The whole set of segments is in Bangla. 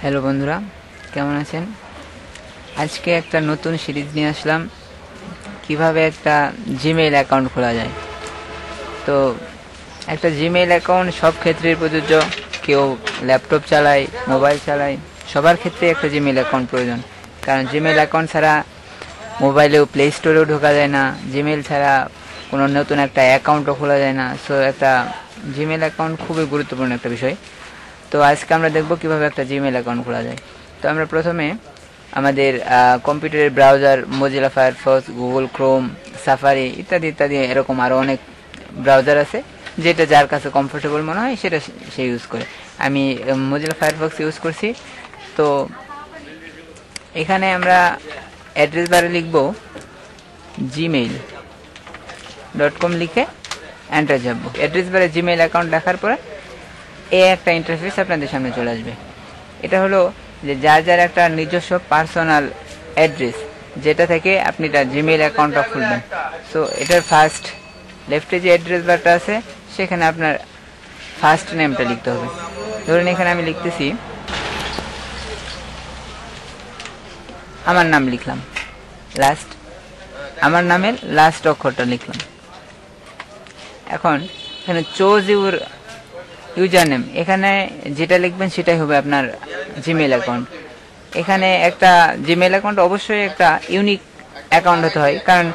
হ্যালো বন্ধুরা, কেমন আছেন? আজকে একটা নতুন সিরিজ নিয়ে আসলাম। কীভাবে একটা জিমেইল অ্যাকাউন্ট খোলা যায়? তো একটা জিমেইল অ্যাকাউন্ট সব ক্ষেত্রে প্রযোজ্য। কেউ ল্যাপটপ চালায়, মোবাইল চালায়, সবার ক্ষেত্রে একটা জিমেইল অ্যাকাউন্ট প্রয়োজন। কারণ জিমেইল অ্যাকাউন্ট ছাড়া মোবাইলেও প্লে স্টোরেও ঢোকা যায় না, জিমেইল ছাড়া কোনো নতুন একটা অ্যাকাউন্টও খোলা যায় না। সো একটা জিমেইল অ্যাকাউন্ট খুবই গুরুত্বপূর্ণ একটা বিষয়। তো আজকে আমরা দেখব কীভাবে একটা জিমেইল অ্যাকাউন্ট খোলা যায়। তো আমরা প্রথমে আমাদের কম্পিউটারের browser Mozilla Firefox Google Chrome Safari ইত্যাদি ইত্যাদি, এরকম আরও অনেক ব্রাউজার আছে, যেটা যার কাছে কমফোর্টেবল মনে হয় সেটা সে ইউজ করে। আমি মজিলা ফায়ারফক্স ইউজ করছি। তো এখানে আমরা অ্যাড্রেস বারে লিখব জিমেইল ডট কম লিখে এন্টার যাব। অ্যাড্রেস বারে জিমেইল অ্যাকাউন্ট দেখার পরে এ একটা ইন্টারফেস আপনাদের সামনে চলে আসবে। এটা হলো যে যার যার একটা নিজস্ব পার্সোনাল অ্যাড্রেস যেটা থেকে আপনি তার জিমেইল অ্যাকাউন্টটা খুলবেন। সো এটার ফার্স্ট লেফটে যে অ্যাড্রেস বারটা আছে, সেখানে আপনার ফার্স্ট নেমটা লিখতে হবে। ধরুন এখানে আমি লিখতেছি, আমার নাম লিখলাম। লাস্ট আমার নামের লাস্ট অক্ষরটা লিখলাম। এখন এখানে চোজ ইউর ইউজার নেম এখানে যেটা লিখবেন সেটাই হবে আপনার জিমেল অ্যাকাউন্ট এখানে একটা জিমেল অ্যাকাউন্ট অবশ্যই একটা ইউনিক অ্যাকাউন্ট হতে হয়। কারণ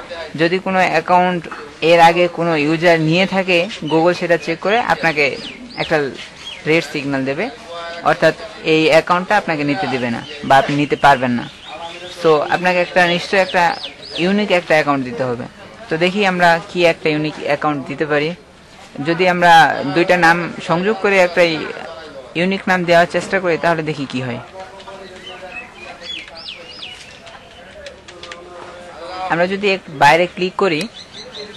যদি কোনো অ্যাকাউন্ট এর আগে কোনো ইউজার নিয়ে থাকে গুগল সেটা চেক করে আপনাকে একটা রেড সিগন্যাল দেবে। অর্থাৎ এই অ্যাকাউন্টটা আপনাকে নিতে দেবে না বা আপনি নিতে পারবেন না। সো আপনাকে একটা নিশ্চয়ই একটা ইউনিক একটা অ্যাকাউন্ট দিতে হবে। তো দেখি আমরা কি একটা ইউনিক অ্যাকাউন্ট দিতে পারি। যদি আমরা দুইটা নাম সংযোগ করে একটা ইউনিক নাম দেওয়ার চেষ্টা করি, তাহলে দেখি কি হয়। আমরা যদি বাইরে ক্লিক করি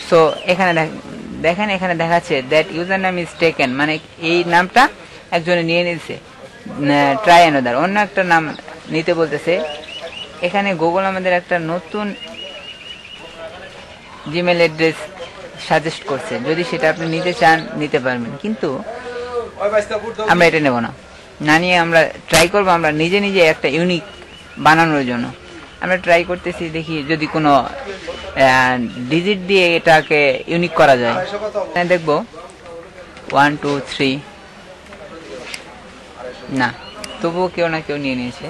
সো এখানে দেখেন এখানে দেখাচ্ছে দ্যাট ইউজার নাম ইজ টেকেন মানে এই নামটা একজনে নিয়ে নিয়েছে ট্রাই অ্যানাদার অন্য একটা নাম নিতে বলতেছে। এখানে গুগল আমাদের একটা নতুন জিমেল অ্যাড্রেস সাজেস্ট করছে যদি সেটা আপনি নিতে চান, নিতে পারবেন। কিন্তু আমরা এটা নেব না। না নিয়ে আমরা ট্রাই করব, আমরা নিজে নিজে একটা ইউনিক বানানোর জন্য। আমরা ট্রাই করতেছি, দেখি যদি কোনো ডিজিট দিয়ে এটাকে ইউনিক করা যায়। দেখব। ওয়ান টু থ্রি না, তবুও কেউ না কেউ নিয়ে নিয়েছে।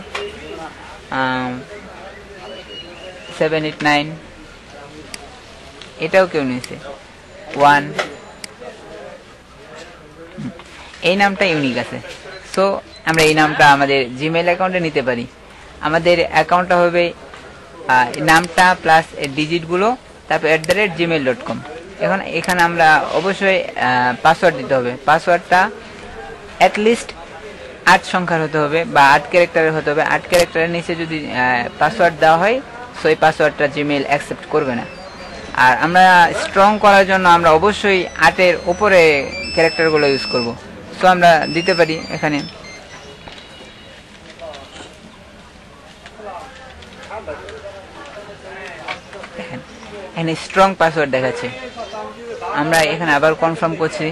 সেভেন এইট নাইন এটাও কেউ নিয়েছে। ওয়ান এই নামটা ইউনিক আছে। সো আমরা এই নামটা আমাদের জিমেল অ্যাকাউন্টে নিতে পারি। আমাদের অ্যাকাউন্টটা হবে নামটা প্লাস ডিজিটগুলো তারপর at the rate Gmail dot com এখন এখানে আমরা অবশ্যই পাসওয়ার্ড দিতে হবে। পাসওয়ার্ডটা অ্যাটলিস্ট আট সংখ্যার হতে হবে বা আট ক্যারেক্টারের হতে হবে। আট ক্যারেক্টারের নিচে যদি পাসওয়ার্ড দেওয়া হয় সো এই পাসওয়ার্ডটা জিমেল অ্যাকসেপ্ট করবে না। আর আমরা স্ট্রং করার জন্য আমরা অবশ্যই আটের উপরে ক্যারেক্টারগুলো ইউজ করব। সো আমরা দিতে পারি এখানে। এখানে স্ট্রং পাসওয়ার্ড দেখাচ্ছে। আমরা এখানে আবার কনফার্ম করছি।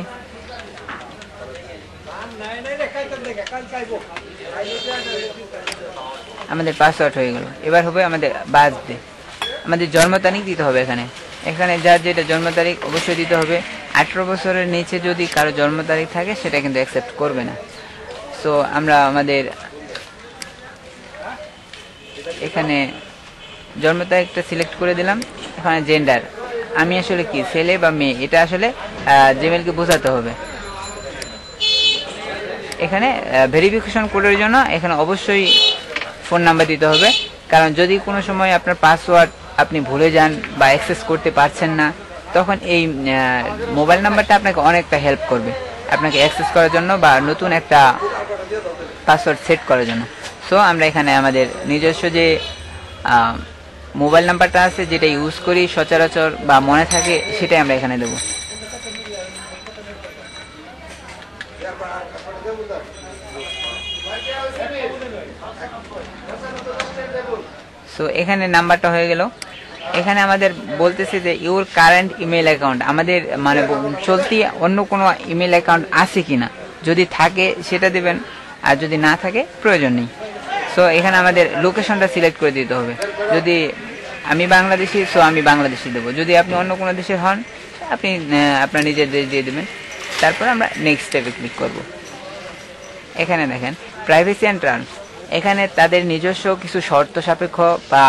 আমাদের পাসওয়ার্ড হয়ে গেল। এবার হবে আমাদের বার্থডে। আমাদের জন্ম তারিখ দিতে হবে এখানে। এখানে যার যেটা জন্ম তারিখ অবশ্যই দিতে হবে। আঠেরো বছরের নিচে যদি কারও জন্ম তারিখ থাকে, সেটা কিন্তু অ্যাকসেপ্ট করবে না। সো আমরা আমাদের এখানে জন্ম তারিখটা সিলেক্ট করে দিলাম। এখানে জেন্ডার আমি আসলে কি, ছেলে বা মেয়ে? এটা আসলে জিমেলকে বোঝাতে হবে। এখানে ভেরিফিকেশন কোডের জন্য এখানে অবশ্যই ফোন নাম্বার দিতে হবে। কারণ যদি কোনো সময় আপনার পাসওয়ার্ড আপনি ভুলে যান বা অ্যাক্সেস করতে পারছেন না, তখন এই মোবাইল নাম্বারটা আপনাকে অনেকটা হেল্প করবে। আপনাকে অ্যাক্সেস করার জন্য বা নতুন একটা পাসওয়ার্ড সেট করার জন্য। সো আমরা এখানে আমাদের নিজস্ব যে মোবাইল নাম্বারটা আছে, যেটা ইউজ করি সচরাচর বা মনে থাকে, সেটাই আমরা এখানে দেবো। সো এখানে নাম্বারটা হয়ে গেল। এখানে আমাদের বলতেছে যে ইউর কারেন্ট ইমেল অ্যাকাউন্ট আমাদের মানে চলতি অন্য কোনো ইমেল অ্যাকাউন্ট আছে কিনা? যদি থাকে, সেটা দেবেন। আর যদি না থাকে, প্রয়োজন নেই। সো এখানে আমাদের লোকেশনটা সিলেক্ট করে দিতে হবে। যদি আমি বাংলাদেশি সো আমি বাংলাদেশি দেবো। যদি আপনি অন্য কোনো দেশের হন, আপনি আপনার নিজের দেশ দিয়ে দেবেন। তারপর আমরা নেক্সট স্টেপে ক্লিক করব। এখানে দেখেন প্রাইভেসি অ্যান্ড টার্মস এখানে তাদের নিজস্ব কিছু শর্ত সাপেক্ষ বা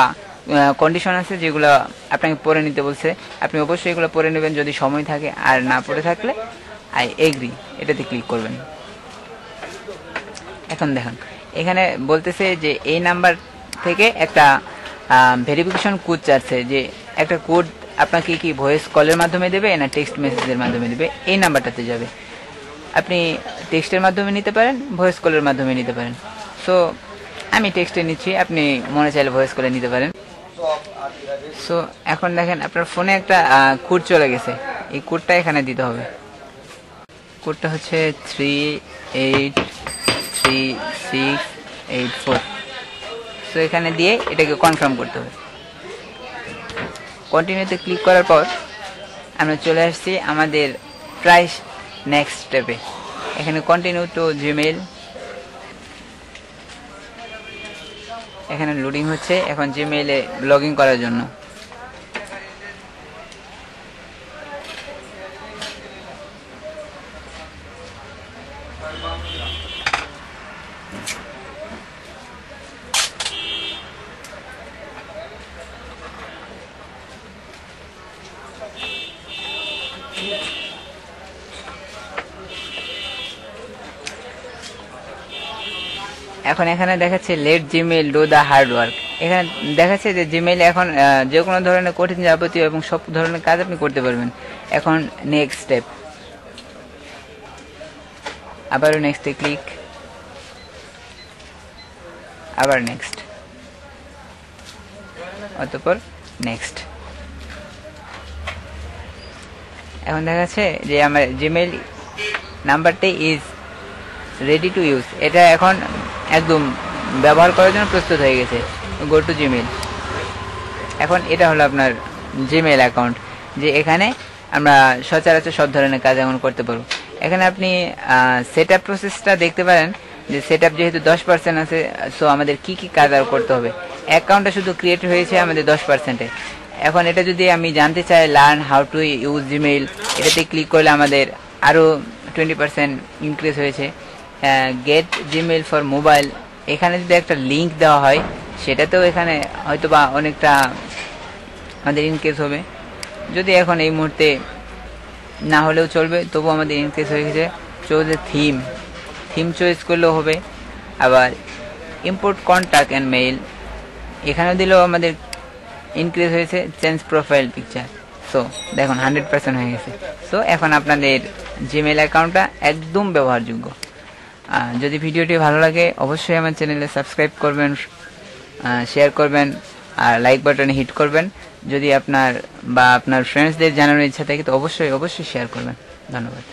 কন্ডিশন আছে যেগুলো আপনাকে পরে নিতে বলছে। আপনি অবশ্যই এগুলো পরে নেবেন যদি সময় থাকে, আর না পড়ে থাকলে আই এগ্রি, এটাতে ক্লিক করবেন। এখন দেখুন, এখানে বলতেছে যে এই নাম্বার থেকে একটা ভেরিফিকেশন কোড চাচ্ছে যে একটা কোড আপনাকে কি ভয়েস কলের মাধ্যমে দেবে না টেক্সট মেসেজের মাধ্যমে দেবে? এই নাম্বারটাতে যাবে। আপনি টেক্সটের মাধ্যমে নিতে পারেন ভয়েস কলের মাধ্যমে নিতে পারেন। সো আমি টেক্সটে নিচ্ছি, আপনি মনে চাইলে ভয়েস করে নিতে পারেন। সো এখন দেখেন, আপনার ফোনে একটা কোড চলে গেছে। এই কোডটা এখানে দিতে হবে। কোডটা হচ্ছে three eight three six eight four so এখানে দিয়ে এটাকে কনফার্ম করতে হবে। কন্টিনিউতে ক্লিক করার পর, আমরা চলে আসছি আমাদের প্রাইস নেক্সট স্টেপে এখানে কন্টিনিউ টু জিমেল এখানে লোডিং হচ্ছে। এখন জিমেইলে লগ করার জন্য। এখন এখানে দেখাচ্ছে let Gmail do the hard work এখানে দেখাচ্ছে যে জিমেইল এখন যে কোনো ধরনের কঠিন যাবতীয় এবং সব ধরনের কাজ আপনি করতে পারবেন। এখন নেক্সট স্টেপ আবারও নেক্সটে ক্লিক আবার নেক্সট অতপর নেক্সট এখন দেখাচ্ছে যে আমার জিমেইল নাম্বারটি ইজ রেডি টু ইউজ এটা এখন একদম ব্যবহার করার জন্য প্রস্তুত হয়ে গেছে। গো টু জিমেল এখন এটা হলো আপনার জিমেল অ্যাকাউন্ট যে এখানে আমরা সচরাচর সব ধরনের কাজ এখন করতে পারব। এখানে আপনি সেট আপ প্রসেসটা দেখতে পারেন, যে সেট আপ যেহেতু দশ পার্সেন্ট আছে সো আমাদের কি কি কাজ আর করতে হবে। অ্যাকাউন্টটা শুধু ক্রিয়েট হয়েছে আমাদের দশ পার্সেন্টে এখন এটা যদি আমি জানতে চাই learn how to use Gmail এটাতে ক্লিক করলে আমাদের আরও টোয়েন্টি পার্সেন্ট ইনক্রিজ হয়েছে। গেট জিমেইল ফর মোবাইল এখানে যদি একটা লিংক দেওয়া হয়, সেটাতেও এখানে হয়তো বা অনেকটা আমাদের ইনক্রিজ হবে। যদি এখন এই মুহূর্তে না হলেও চলবে তবু আমাদের ইনক্রিজ হয়ে গেছে চলছে থিম থিম চয়েস করলেও হবে। আবার ইম্পোর্ট কন্ট্যাক্ট অ্যান্ড মেইল এখানেও দিলেও আমাদের ইনক্রিজ হয়েছে চেঞ্জ প্রোফাইল পিকচার সো দেখুন হান্ড্রেড পার্সেন্ট হয়ে গেছে। সো এখন আপনাদের জিমেল অ্যাকাউন্টটা একদম ব্যবহারযোগ্য। যদি ভিডিওটি ভালো লাগে, অবশ্যই আমার চ্যানেলে সাবস্ক্রাইব করবেন শেয়ার করবেন, আর লাইক বাটনে হিট করবেন। যদি আপনার বা আপনার ফ্রেন্ডসদের জানানোর ইচ্ছা থাকে, তো অবশ্যই অবশ্যই শেয়ার করবেন। ধন্যবাদ।